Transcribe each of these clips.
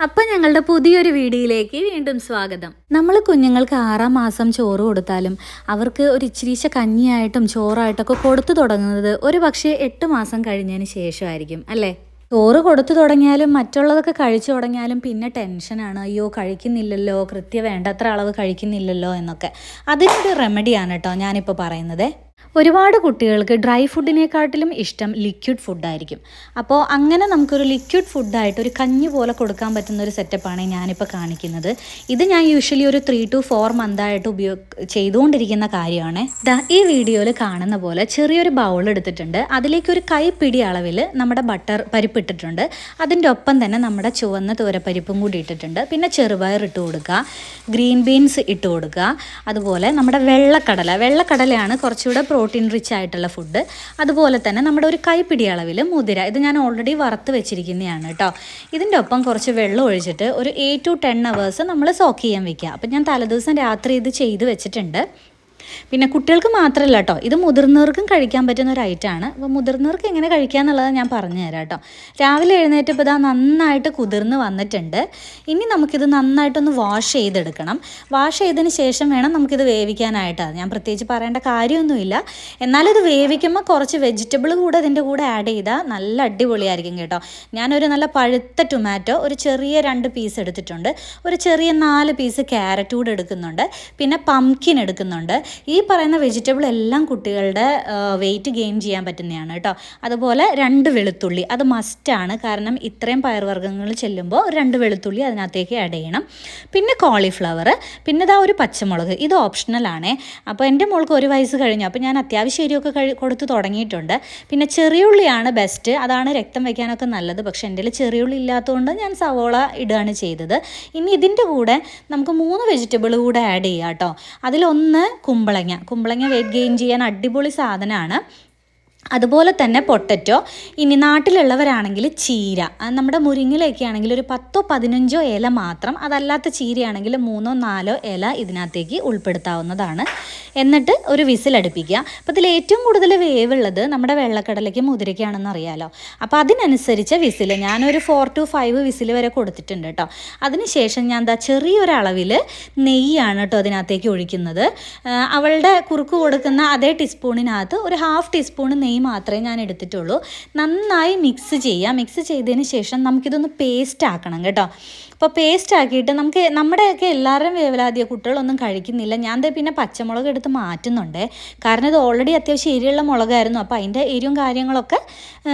അപ്പം ഞങ്ങളുടെ പുതിയൊരു വീഡിയോയിലേക്ക് വീണ്ടും സ്വാഗതം. നമ്മൾ കുഞ്ഞുങ്ങൾക്ക് ആറാം മാസം ചോറ് കൊടുത്താലും അവർക്ക് ഒരു ഇച്ചിരീശ കഞ്ഞിയായിട്ടും ചോറായിട്ടൊക്കെ കൊടുത്തു തുടങ്ങുന്നത് ഒരു പക്ഷേ എട്ട് മാസം കഴിഞ്ഞതിന് ശേഷമായിരിക്കും അല്ലേ? ചോറ് കൊടുത്തു തുടങ്ങിയാലും മറ്റുള്ളതൊക്കെ കഴിച്ചു തുടങ്ങിയാലും പിന്നെ ടെൻഷനാണ് അയ്യോ കഴിക്കുന്നില്ലല്ലോ കൃത്യ വേണ്ടത്ര അളവ് കഴിക്കുന്നില്ലല്ലോ എന്നൊക്കെ. അതിനൊരു റെമഡിയാണ് കേട്ടോ ഞാനിപ്പോൾ പറയുന്നത്. ഒരുപാട് കുട്ടികൾക്ക് ഡ്രൈ ഫുഡിനെക്കാട്ടിലും ഇഷ്ടം ലിക്വിഡ് ഫുഡായിരിക്കും. അപ്പോൾ അങ്ങനെ നമുക്കൊരു ലിക്വിഡ് ഫുഡായിട്ട് ഒരു കഞ്ഞി പോലെ കൊടുക്കാൻ പറ്റുന്ന ഒരു സെറ്റപ്പാണ് ഞാനിപ്പോൾ കാണിക്കുന്നത്. ഇത് ഞാൻ യൂഷ്വലി ഒരു ത്രീ ടു ഫോർ മന്തായിട്ട് ഉപയോഗ ചെയ്തുകൊണ്ടിരിക്കുന്ന കാര്യമാണ്. ഈ വീഡിയോയിൽ കാണുന്ന പോലെ ചെറിയൊരു ബൗൾ എടുത്തിട്ടുണ്ട്. അതിലേക്ക് ഒരു കൈപ്പിടി അളവിൽ നമ്മുടെ ബട്ടർ പരിപ്പ് ഇട്ടിട്ടുണ്ട് അതിന്റെ ഒപ്പം തന്നെ നമ്മുടെ ചുവന്ന തോരപ്പരിപ്പും കൂടി ഇട്ടിട്ടുണ്ട്. പിന്നെ ചെറുപയർ ഇട്ട് കൊടുക്കുക ഗ്രീൻ ബീൻസ് ഇട്ട് കൊടുക്കുക. അതുപോലെ നമ്മുടെ വെള്ളക്കടല വെള്ളക്കടലയാണ് കുറച്ചുകൂടെ പ്രോട്ടീൻ റിച്ച് ആയിട്ടുള്ള ഫുഡ്. അതുപോലെ തന്നെ നമ്മുടെ ഒരു കൈപ്പിടി അളവിൽ മുതിര. ഇത് ഞാൻ ഓൾറെഡി വറുത്ത് വെച്ചിരിക്കുന്നതാണ് കേട്ടോ. ഇതിന്റെ ഒപ്പം കുറച്ച് വെള്ളം ഒഴിച്ചിട്ട് ഒരു എയ്റ്റ് ടു ടെൻ അവേഴ്സ് നമ്മൾ സോക്ക് ചെയ്യാൻ വെക്കുക. അപ്പം ഞാൻ തലേദിവസം രാത്രി ഇത് ചെയ്ത് വെച്ചിട്ടുണ്ട്. പിന്നെ കുട്ടികൾക്ക് മാത്രമല്ല കേട്ടോ ഇത് മുതിർന്നവർക്കും കഴിക്കാൻ പറ്റുന്ന ഒരു ഐറ്റം ആണ്. അപ്പോൾ മുതിർന്നവർക്ക് എങ്ങനെ കഴിക്കുക എന്നുള്ളത് ഞാൻ പറഞ്ഞു തരാം കേട്ടോ രാവിലെ എഴുന്നേറ്റപ്പോൾ ഇതാ നന്നായിട്ട് കുതിർന്ന് വന്നിട്ടുണ്ട്. ഇനി നമുക്കിത് നന്നായിട്ടൊന്ന് വാഷ് ചെയ്തെടുക്കണം. വാഷ് ചെയ്തതിന് ശേഷം വേണം നമുക്കിത് വേവിക്കാനായിട്ടാണ് ഞാൻ പ്രത്യേകിച്ച് പറയേണ്ട കാര്യമൊന്നുമില്ല. എന്നാലിത് വേവിക്കുമ്പോൾ കുറച്ച് വെജിറ്റബിൾ കൂടെ ഇതിന്റെ കൂടെ ആഡ് ചെയ്താൽ നല്ല അടിപൊളിയായിരിക്കും കേട്ടോ. ഞാനൊരു നല്ല പഴുത്ത ടൊമാറ്റോ ഒരു ചെറിയ രണ്ട് പീസ് എടുത്തിട്ടുണ്ട്. ഒരു ചെറിയ നാല് പീസ് ക്യാരറ്റ് കൂടെ എടുക്കുന്നുണ്ട്. പിന്നെ പംകിൻ എടുക്കുന്നുണ്ട്. ഈ പറയുന്ന വെജിറ്റബിൾ എല്ലാം കുട്ടികളുടെ വെയിറ്റ് ഗെയിൻ ചെയ്യാൻ പറ്റുന്നതാണ് കേട്ടോ. അതുപോലെ രണ്ട് വെളുത്തുള്ളി അത് മസ്റ്റാണ് കാരണം ഇത്രയും പയർവർഗങ്ങൾ ചെല്ലുമ്പോൾ രണ്ട് വെളുത്തുള്ളി അതിനകത്തേക്ക് ആഡ് ചെയ്യണം. പിന്നെ കോളിഫ്ലവർ പിന്നെ ഇതാ ഒരു പച്ചമുളക് ഇത് ഓപ്ഷണലാണേ അപ്പോൾ എന്റെ മോൾക്ക് ഒരു വയസ്സ് കഴിഞ്ഞു. അപ്പോൾ ഞാൻ അത്യാവശ്യം എരിയൊക്കെ കഴി കൊടുത്ത് തുടങ്ങിയിട്ടുണ്ട്. പിന്നെ ചെറിയുള്ളിയാണ് ബെസ്റ്റ് അതാണ് രക്തം വയ്ക്കാനൊക്കെ നല്ലത്. പക്ഷേ എന്റെ ചെറിയുള്ളി ഇല്ലാത്തതുകൊണ്ട് ഞാൻ സവോള ഇടുകയാണ് ചെയ്തത്. ഇനി ഇതിന്റെ കൂടെ നമുക്ക് മൂന്ന് വെജിറ്റബിൾ കൂടെ ആഡ് ചെയ്യാം കേട്ടോ. അതിലൊന്ന് കുമ്പളങ്ങ. കുമ്പളങ്ങ വെയിറ്റ് ഗെയിൻ ചെയ്യാൻ അടിപൊളി സാധനമാണ് അതുപോലെ തന്നെ പൊട്ടറ്റോ. ഇനി നാട്ടിലുള്ളവരാണെങ്കിൽ ചീര. നമ്മുടെ മുരിങ്ങിലൊക്കെ ആണെങ്കിൽ ഒരു പത്തോ പതിനഞ്ചോ ഇല മാത്രം. അതല്ലാത്ത ചീരയാണെങ്കിൽ മൂന്നോ നാലോ ഇല ഇതിനകത്തേക്ക് ഉൾപ്പെടുത്താവുന്നതാണ്. എന്നിട്ട് ഒരു വിസിലടുപ്പിക്കുക അപ്പോൾ ഇതിൽ ഏറ്റവും കൂടുതൽ വേവുള്ളത് നമ്മുടെ വെള്ളക്കടലയ്ക്ക് മുതിരയ്ക്കാണെന്ന് അറിയാലോ. അപ്പോൾ അതിനനുസരിച്ച് വിസിൽ ഞാനൊരു ഫോർ ടു ഫൈവ് വിസിൽ വരെ കൊടുത്തിട്ടുണ്ട് കേട്ടോ. അതിനുശേഷം ഞാൻ എന്താ ചെറിയൊരളവിൽ നെയ്യാണ് കേട്ടോ അതിനകത്തേക്ക് ഒഴിക്കുന്നത്. അവളുടെ കുറുക്ക് കൊടുക്കുന്ന അതേ ടീസ്പൂണിനകത്ത് ഒരു ഹാഫ് ടീസ്പൂൺ നെയ്യ് മാത്രമേ ഞാൻ എടുത്തിട്ടുള്ളൂ. നന്നായി മിക്സ് ചെയ്യുക മിക്സ് ചെയ്തതിന് ശേഷം നമുക്കിതൊന്ന് പേസ്റ്റ് ആക്കണം കേട്ടോ. അപ്പോൾ പേസ്റ്റ് ആക്കിയിട്ട് നമുക്ക് നമ്മുടെയൊക്കെ എല്ലാവരും വേവലാതിയ കുട്ടികളൊന്നും കഴിക്കുന്നില്ല. ഞാൻ പിന്നെ പച്ചമുളക് എടുത്ത് മാറ്റുന്നുണ്ട്. കാരണം ഇത് ഓൾറെഡി അത്യാവശ്യം എരിയുള്ള മുളകായിരുന്നു. അപ്പോൾ അതിന്റെ എരിവും കാര്യങ്ങളൊക്കെ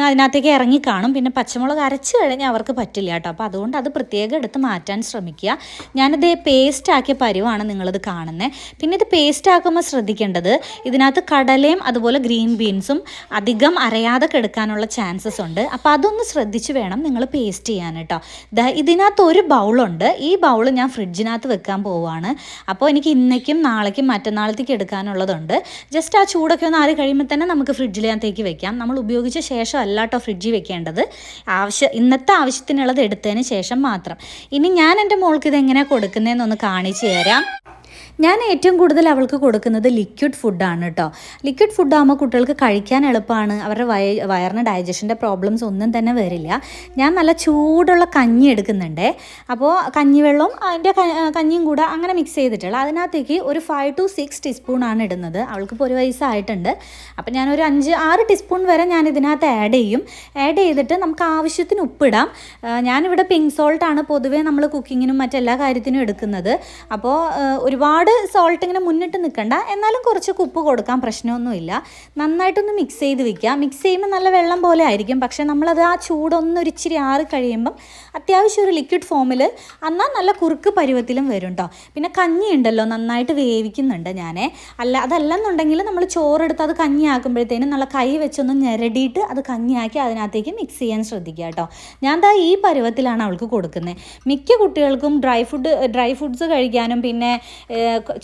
അതിനകത്തേക്ക് ഇറങ്ങി കാണും. പിന്നെ പച്ചമുളക് അരച്ച് കഴിഞ്ഞാൽ അവർക്ക് പറ്റില്ല കേട്ടോ. അപ്പോൾ അതുകൊണ്ട് അത് പ്രത്യേകം എടുത്ത് മാറ്റാൻ ശ്രമിക്കുക. ഞാനിത് പേസ്റ്റ് ആക്കിയ പരിവാണ് നിങ്ങളിത് കാണുന്നത് പിന്നെ ഇത് പേസ്റ്റ് ആക്കുമ്പോൾ ശ്രദ്ധിക്കേണ്ടത് ഇതിനകത്ത് കടലയും അതുപോലെ ഗ്രീൻ ബീൻസും അധികം അരയാതെ കെടുക്കാനുള്ള ചാൻസസ് ഉണ്ട്. അപ്പോൾ അതൊന്ന് ശ്രദ്ധിച്ച് വേണം നിങ്ങൾ പേസ്റ്റ് ചെയ്യാൻ കേട്ടോ. ഇതിനകത്ത് ഒരു ബൗളുണ്ട്. ഈ ബൗൾ ഞാൻ ഫ്രിഡ്ജിനകത്ത് വെക്കാൻ പോവുകയാണ്. അപ്പോൾ എനിക്ക് ഇന്നേക്കും നാളേക്കും മറ്റന്നാളത്തേക്ക് എടുക്കാനുള്ളതുണ്ട്. ജസ്റ്റ് ആ ചൂടൊക്കെ ഒന്ന് ആറി കഴിയുമ്പോൾ തന്നെ നമുക്ക് ഫ്രിഡ്ജിനകത്തേക്ക് വെക്കാം. നമ്മൾ ഉപയോഗിച്ച ശേഷം അല്ല കേട്ടോ ഫ്രിഡ്ജിൽ വെക്കേണ്ടത്. ആവശ്യം ഇന്നത്തെ ആവശ്യത്തിനുള്ളത് എടുത്തതിന് ശേഷം മാത്രം. ഇനി ഞാൻ എന്റെ മോൾക്ക് ഇത് എങ്ങനെയാണ് കൊടുക്കുന്നതെന്നൊന്ന് കാണിച്ചു തരാം. ഞാൻ ഏറ്റവും കൂടുതൽ അവൾക്ക് കൊടുക്കുന്നത് ലിക്വിഡ് ഫുഡാണ് കേട്ടോ ലിക്വിഡ് ഫുഡാകുമ്പോൾ കുട്ടികൾക്ക് കഴിക്കാൻ എളുപ്പമാണ് അവരുടെ വയ വയറിന് ഡൈജഷന്റെ പ്രോബ്ലംസ് ഒന്നും തന്നെ വരില്ല. ഞാൻ നല്ല ചൂടുള്ള കഞ്ഞി എടുക്കുന്നുണ്ട്. അപ്പോൾ കഞ്ഞിവെള്ളവും അതിന്റെ കഞ്ഞിയും കൂടെ അങ്ങനെ മിക്സ് ചെയ്തിട്ടുള്ള അതിനകത്തേക്ക് ഒരു ഫൈവ് ടു സിക്സ് ടീസ്പൂണാണ് ഇടുന്നത്. അവൾക്കിപ്പോൾ ഒരു വയസ്സായിട്ടുണ്ട്. അപ്പോൾ ഒരു അഞ്ച് ആറ് ടീസ്പൂൺ വരെ ഞാൻ ഇതിനകത്ത് ആഡ് ചെയ്യും. ആഡ് ചെയ്തിട്ട് നമുക്ക് ആവശ്യത്തിന് ഉപ്പിടാം. ഞാനിവിടെ പിങ്ക് സോൾട്ടാണ് പൊതുവേ നമ്മൾ കുക്കിങ്ങിനും മറ്റെല്ലാ കാര്യത്തിനും എടുക്കുന്നത്. അപ്പോൾ ആ, ഒരുപാട് സോൾട്ട് ഇങ്ങനെ മുന്നിട്ട് നിൽക്കണ്ട എന്നാലും കുറച്ച് ഉപ്പ് കൊടുക്കാം പ്രശ്നമൊന്നുമില്ല. നന്നായിട്ടൊന്ന് മിക്സ് ചെയ്ത് വെക്കുക. മിക്സ് ചെയ്യുമ്പോൾ നല്ല വെള്ളം പോലെ ആയിരിക്കും. പക്ഷേ നമ്മളത് ആ ചൂടൊന്ന് ഒരു ഇച്ചിരി ആറി കഴിയുമ്പം അത്യാവശ്യം ഒരു ലിക്വിഡ് ഫോമിൽ എന്നാൽ നല്ല കുറുക്ക് പരുവത്തിലും വരും കേട്ടോ പിന്നെ കഞ്ഞി ഉണ്ടല്ലോ നന്നായിട്ട് വേവിക്കുന്നുണ്ട് ഞാൻ അല്ല അതല്ലെന്നുണ്ടെങ്കിൽ നമ്മൾ ചോറെടുത്ത് അത് കഞ്ഞിയാക്കുമ്പോഴത്തേനും നല്ല കൈ വെച്ചൊന്ന് ഞെരടിയിട്ട് അത് കഞ്ഞിയാക്കി അതിനകത്തേക്ക് മിക്സ് ചെയ്യാൻ ശ്രദ്ധിക്കുക കേട്ടോ ഞാൻ ദാ ഈ പരുവത്തിലാണ് അവൾക്ക് കൊടുക്കുന്നത്. മിക്ക കുട്ടികൾക്കും ഡ്രൈ ഫുഡ് ഡ്രൈ ഫുഡ്സ് കഴിക്കാനും പിന്നെ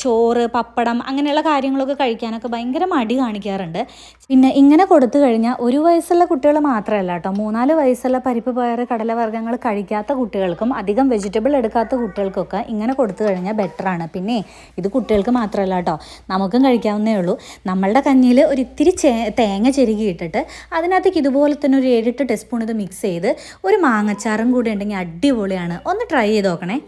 ചോറ് പപ്പടം അങ്ങനെയുള്ള കാര്യങ്ങളൊക്കെ കഴിക്കാനൊക്കെ ഭയങ്കര മടി കാണിക്കാറുണ്ട്. പിന്നെ ഇങ്ങനെ കൊടുത്തു കഴിഞ്ഞാൽ ഒരു വയസ്സുള്ള കുട്ടികൾ മാത്രമല്ല കേട്ടോ മൂന്നാൽ വയസ്സുള്ള പരിപ്പ് പയർ കടലവർഗങ്ങൾ കഴിക്കാത്ത കുട്ടികൾക്കും അധികം വെജിറ്റബിൾ എടുക്കാത്ത കുട്ടികൾക്കൊക്കെ ഇങ്ങനെ കൊടുത്തു കഴിഞ്ഞാൽ ബെറ്ററാണ് പിന്നെ ഇത് കുട്ടികൾക്ക് മാത്രമല്ല കേട്ടോ നമുക്കും കഴിക്കാവുന്നേ ഉള്ളൂ. നമ്മളുടെ കഞ്ഞിയിൽ ഒരു ഇത്തിരി തേങ്ങ ചെരുകി ഇട്ടിട്ട് അതിനകത്തേക്ക് ഇതുപോലെ തന്നെ ഒരു ഏഴെട്ട് ടെസ്പൂൺ ഇത് മിക്സ് ചെയ്ത് ഒരു മാങ്ങച്ചാറും കൂടി ഉണ്ടെങ്കിൽ അടിപൊളിയാണ്. ഒന്ന് ട്രൈ ചെയ്ത് നോക്കണേ.